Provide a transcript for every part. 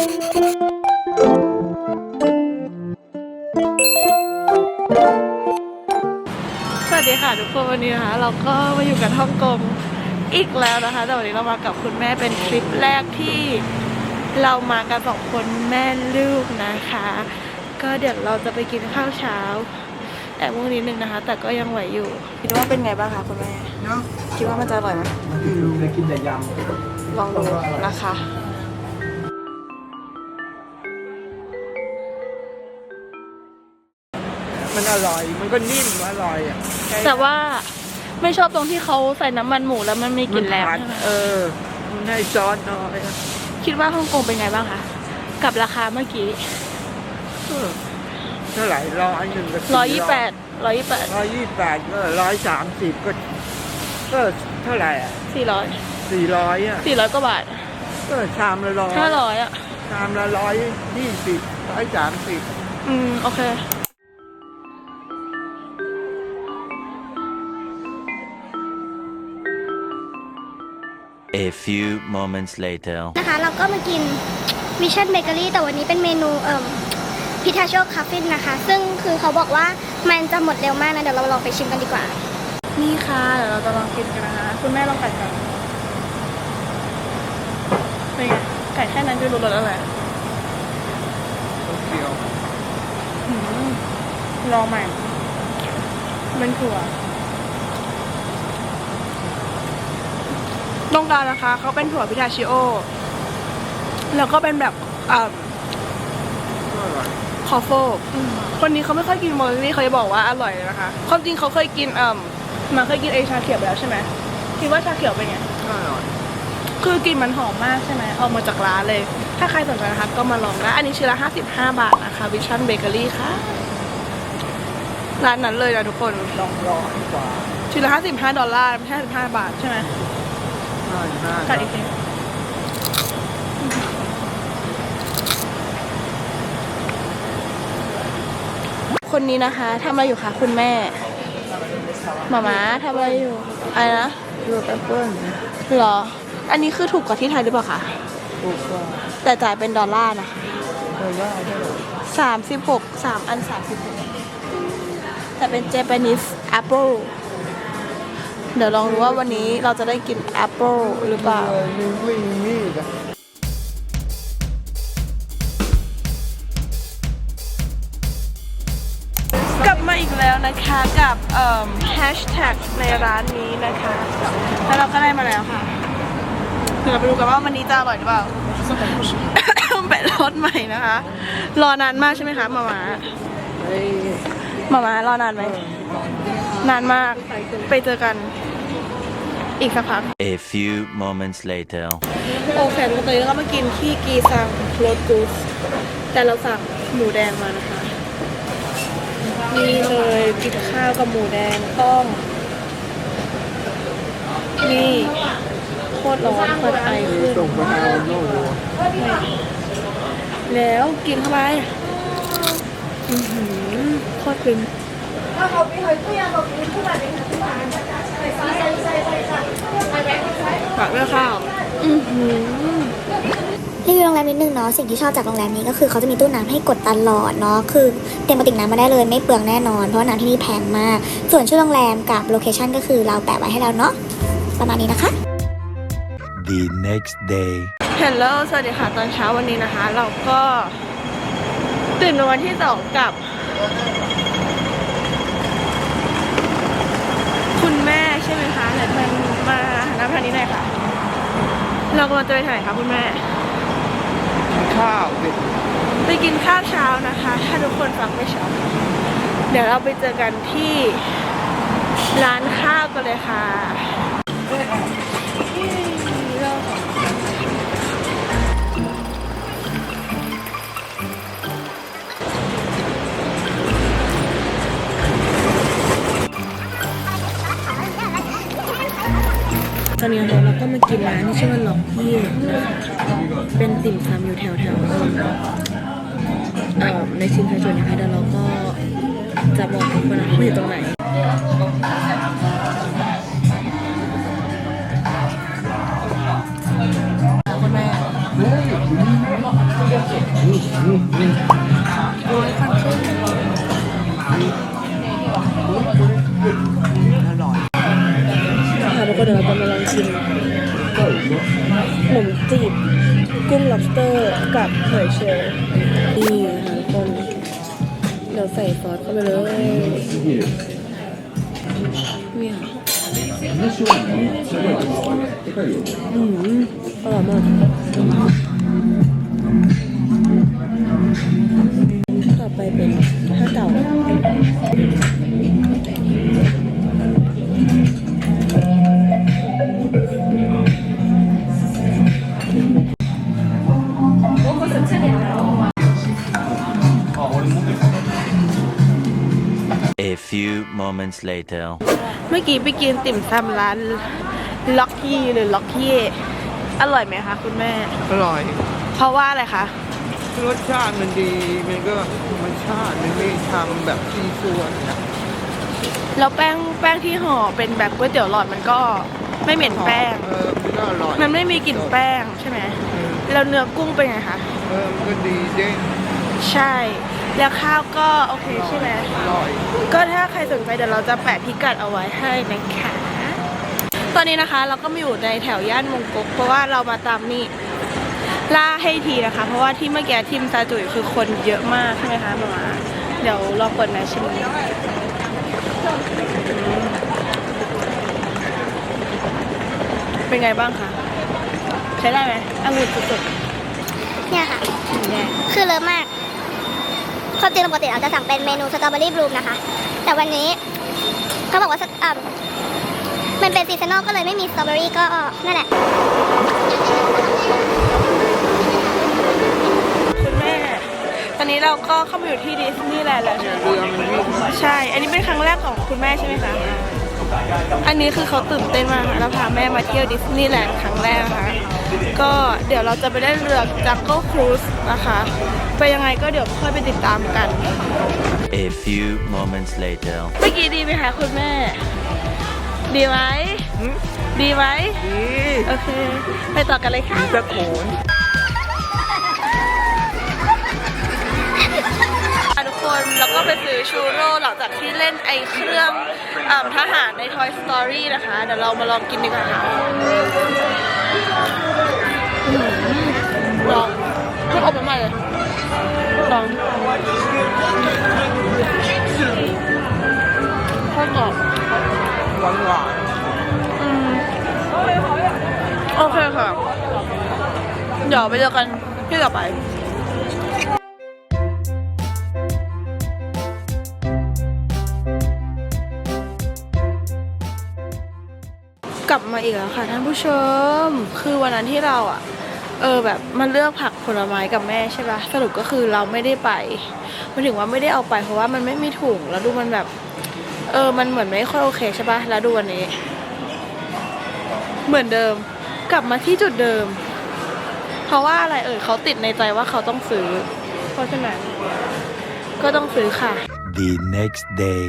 สวัสดีค่ะทุกคนวันนี้นะคะเราก็มาอยู่กันฮ่องกงอีกแล้วนะคะแต่วันนี้เรามากับคุณแม่เป็นทริปแรกที่เรามากันสองคนแม่ลูกนะคะ ก็เดี๋ยวเราจะไปกินข้าวเช้าแอบมุ่งนิดนึงนะคะ แต่ก็ยังไหวอยู่คิดว่าเป็นไงบ้างคะคุณแม่เนาะคิดว่ามันจะอร่อยไหมไม่รู้เลยกินแต่ยลองดูนะคะ มันอร่อย มันก็นิ่มอร่อยอะแต่ว่าไม่ชอบตรงที่เขาใส่น้ำมันหมูแล้วมันมีกลิ่นแรงมัใช่ไหมเออมันให้ซอสน้อยอะคิดว่าฮ่องกงเป็นไงบ้างคะกับราคาเมื่อกี้เออเท่าไหร่ร้อยหนึ่งก็ร้อยยี่แปดร้อยยี่แปดร้อยยี่แปดก็ร้อยสามสิบก็ก็เท่าไหร่อะสี่ร้อยสี่ร้อยอะสี่ร้อยกว่าบาทก็ชามละร้อยห้าร้อยอะชามละร้อยยี่สิบร้อยสามสิบอืม โอเค A few moments later. นะคะ เราก็มากินมิชชั่นเบเกอรี่แต่วันนี้เป็นเมนูเอ่อพิทาโชคาฟินนะคะ ซึ่งคือเขาบอกว่ามันจะหมดเร็วมากนะ เดี๋ยวเราลองไปชิมกันดีกว่า นี่ค่ะเดี๋ยวเราจะลองกินกันนะคะ คุณแม่ลองไก่ก่อนเป็นไงไก่แค่นั้นจะรู้รสอะไรเดียวอืมลองใหม่เป็นถั่ว ตรงกลางนะคะเขาเป็นถั่วพิทาชิโอ แล้วก็เป็นแบบอ่าก็อร่อยคอฟโฟคนนี้เขาไม่ค่อยกินโมลี่เขาจะบอกว่าอร่อยเลยนะคะ ความจริงเขาเคยกินเอ่มมาเคยกินไอชาเขียวไปแล้วใช่ไหมคิดว่าชาเขียวเป็นไงก็อร่อยคือกลิ่นมันหอมมากใช่ไหมออกมาจากร้านเลย ถ้าใครสนใจนะคะก็มาลองได้อันนี้ชิ้นละ 55 บาทนะคะวิชั่นเบเกอรี่ค่ะ ร้านนั้นเลยนะทุกคนลองร้อยกว่าชิ้นละ 55 ดอลลาร์ไม่ใช่55 บาทใช่ไหม ห้าห้ากัดอีกทีคนนี้นะคะทำอะไรอยู่คะคุณแม่หมาม้าทำอะไรอยู่อะไรนะเพื่อแอปเปิ้ลเหรอ อันนี้คือถูกกว่าที่ไทยหรือเปล่าคะถูกกว่าแต่จ่ายเป็นดอลลาร์นะคะเออว่าได้สามสิบหกสามอันสามสิบหกแต่เป็น Japanese apple เดี๋ยวลองดูว่าวันนี้เราจะได้กินแอปเปิลหรือเปล่าเออมีวิ่งมีดอะกลับมาอีกแล้วนะคะกับเอ่อแฮชแท็กในร้านนี้นะคะ แล้วเราก็ได้มาแล้วค่ะเดี๋ยวเราไปดูกันว่าวันนี้จะอร่อยหรือเปล่า เป็นรสใหม่นะคะ รอนานมากใช่ไหมคะหมามาไอ้หมามารอนานไหม นานมากไปเจอกัน อีกสักพัก A few moments later. โอเคทุกคนตอนนี้เราก็มากินที่กีซังโรสกูสแต่เราสั่งหมูแดงมานะคะ นี่เลยกินข้าวกับหมูแดงต้มนี่โคตรร้อนควันไอขึ้นส่งไปหาโน่แล้วกินเข้าไปอื้อหือโคตรฟิน ฝากด้วยข้าวอือหือรีวิวโรงแรมนิดนึงเนาะสิ่งที่ชอบจากโรงแรมนี้ก็คือเขาจะมีตู้น้ำให้กดตลอดเนาะคือเต็มกระติกน้ำมาได้เลยไม่เปลืองแน่นอน เพราะว่าน้ำที่นี่แพงมาก ส่วนชื่อโรงแรมกับโลเคชั่นก็คือเราแปะไว้ให้แล้วเนาะประมาณนี้นะคะ The next day. เฮลโลสวัสดีค่ะ ตอนเช้าวันนี้นะคะ เราก็ตื่นในวันที่สองกับ คุณแม่ใช่ไหมคะเดี๋ยวมันมาน้ำพันนี้หน่อยค่ะ เรากำลังจะไปไหนคะคุณแม่ข้าวดิไปกินข้าวเช้านะคะ ถ้าทุกคนฟังไม่ชัดเดี๋ยวเราไปเจอกันที่ร้านข้าวกันเลยค่ะตอนนี้เราก็มากินร้านที่ชื่อว่าหลอ กพี่เป็นติ่มซำอยู่แถวแถวๆเอ่อในชินทาจุนะคะเดี๋ยวเราก็จะบอกทุกคนนะว่าอยู่ตรงไหนคุณแม่โอ้ยคันขึ้นอร่อยค่ะทุกคนเดี๋ยวเราจะมาลองชิม หอยเชลล์นี่นะคะทุกคนเดี๋ยวใส่ซอสเข้าไปเลยเนี่ยอืมอร่อยมาก A few moments later. เมื่อกี้ไปกินติ่มซำร้านล็อกกี้หรือล็อกกี้อร่อยไหมคะคุณแม่ อร่อย เพราะว่าอะไรคะ รสชาติมันดี มันก็ธรรมชาติมันไม่ทำแบบที่ส่วนนะแล้วแป้งแป้งที่ห่อเป็นแบบก๋วยเตี๋ยวหลอดมันก็ไม่เหม็นแป้ง เออมันก็อร่อยมันไม่มีกลิ่นแป้งใช่ไหม เออแล้วเนื้อกุ้งเป็นไงคะ เออมันก็ดีเด้งใช่ แล้วข้าวก็โอเคใช่ไหมอร่อยก็ถ้าใครสนใจเดี๋ยวเราจะแปะพิกัดเอาไว้ให้นะคะ ตอนนี้นะคะเราก็มาอยู่ในแถวย่านมงกุฎเพราะว่าเรามาตามนี่ล่าให้ทีนะคะ เพราะว่าที่เมื่อกี้ทีมซาจุยคือคนเยอะมากใช่ไหมคะหมามา เดี๋ยวลองเปิดแมชชิมเป็นไงบ้างคะ ใช้ได้ไหมองุ่นสุดเนี่ยค่ะๆเนี่ยคือเลิศมาก ความจริงปกติเราจะสั่งเป็นเมนูสตรอเบอรี่บลูมนะคะ แต่วันนี้เขาบอกว่าสอ่ำมันเป็นซีซันอลก็เลยไม่มีสตรอเบอรี่ก็นั่นแหละคุณแม่ ตอนนี้เราก็เข้ามาอยู่ที่ดิสนีย์แลนด์แล้วใช่ไหมเรือมันวิ่งใช่ อันนี้เป็นครั้งแรกของคุณแม่ใช่ไหมคะ อันนี้คือเขาตื่นเต้นมากค่ะแล้วพาแม่มาเที่ยวดิสนีย์แลนด์ครั้งแรกนะคะ ก็เดี๋ยวเราจะไปได้เรือจังเกิลครูซนะคะ ไปยังไงก็เดี๋ยวค่อยไปติดตามกัน A few moments later. เมื่อกี้ดีไหมคะคุณแม่ ดีไหมหึดีไหมดีโอเค ไปต่อกันเลยค่ะมีตะโขนค่ะทุกคนแล้วก็ไปซื้อชูโร่หลังจากที่เล่นไอ้เครื่องอทหารใน Toy Story นะคะ เดี๋ยวเรามาลองกินดีกว่าค่ะ ไม่อบมาใหม่เลยลองข้าวกรอบหวานหวานอืมโอเคค่ะ เดี๋ยวไปเจอกันที่ต่อไปกลับมาอีกแล้วค่ะท่านผู้ชม คือวันนั้นที่เราอะ เออแบบมันเลือกผักผลไม้กับแม่ใช่ปะสรุปก็คือเราไม่ได้ไปมายถึงว่าไม่ได้เอาไปเพราะว่ามันไม่มีถุงแล้วดูมันแบบ เออมันเหมือนไม่ค่อยโอเคใช่ปะแล้วดูวันนี้ เหมือนเดิม กลับมาที่จุดเดิม เพราะว่าอะไรเอ่ยเขาติดในใจว่าเขาต้องซื้อ เพราะฉะนั้นก็ต้องซื้อค่ะ The next day.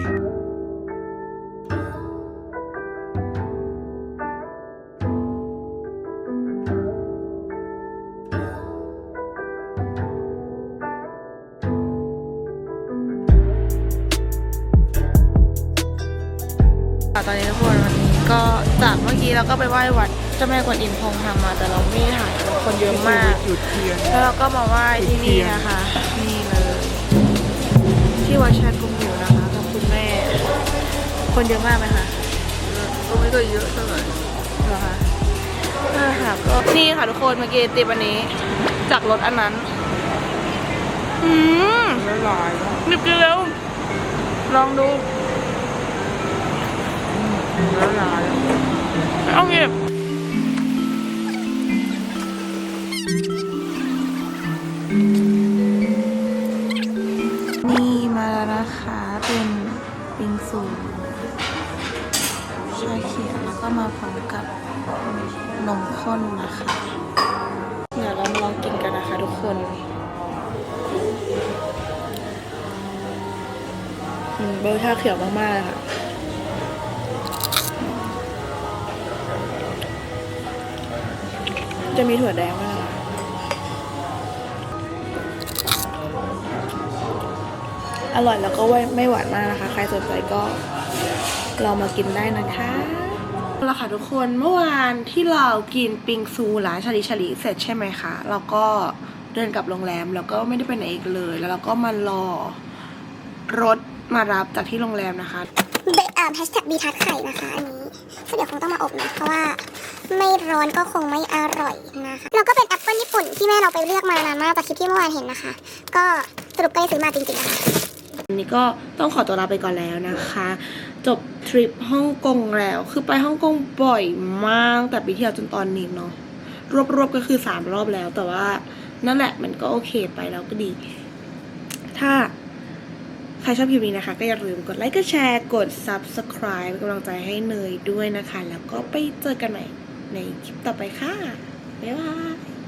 เมื่อกี้เราก็ไปไหว้วัดเจ้าแม่กวนอิมพงทำมา แต่เราไม่ได้ถ่ายคนเยอะมาก จุดเทียนแล้วเราก็มาไหว้ที่นี่นะคะ นี่เลย ที่วัดชัยกรุงหิวนะคะกับคุณแม่ คนเยอะมากไหมคะก็ไม่ได้เยอะเท่าไหร่เหรอคะนั่นแหละค่ะก็นี่ค่ะทุกคนเมื่อกี้ติดวันนี้ จากรถอันนั้น อืมละลายแล้วหนึบกินเร็วลองดูละลายแล้ว เอาเงียบนี่มาแล้วนะคะ เป็นปิงซูชาเขียวแล้วก็มาพร้อมกับนมข้นนะคะ เดี๋ยวเรามาลองกินกันนะคะทุกคนเบอร์ชาเขียวมากๆเลยค่ะ จะมีถั่วแดงด้วยนะคะอร่อยแล้วก็ไม่หวานมากนะคะ ใครสนใจก็ลองมากินได้นะคะเอาละค่ะทุกคนเมื่อวานที่เรากินปิงซูร้านชาลิชาลิเสร็จใช่ไหมคะเราก็เดินกลับโรงแรมแล้วก็ไม่ได้ไปไหนอีกเลย แล้วเราก็มารอรถมารับจากที่โรงแรมนะคะ แฮชแท็กบีทัดไข่นะคะอันนี้ก็เดี๋ยวคงต้องมาอบนะ เพราะว่าไม่ร้อนก็คงไม่อร่อยนะคะ แล้วก็เป็นแอปเปิลญี่ปุ่นที่แม่เราไปเลือกมานานมากจากคลิปที่เมื่อวานเห็นนะคะ ก็สรุปก็ได้ซื้อมาจริงๆนะคะันนี้ก็ต้องขอตัวลาไปก่อนแล้วนะคะ จบทริปฮ่องกงแล้ว คือไปฮ่องกงบ่อยมากแต่ปีที่แล้วจนตอนนี้เนาะรวบๆก็คือสามรอบแล้ว แต่ว่านั่นแหละมันก็โอเคไปแล้วก็ดี ถ้า ใครชอบคลิปนี้นะคะ ก็อย่าลืมกดไลค์ กดแชร์ กด subscribe เป็นกำลังใจให้เนยด้วยนะคะ แล้วก็ไปเจอกันใหม่ในคลิปต่อไปค่ะ บ๊ายบาย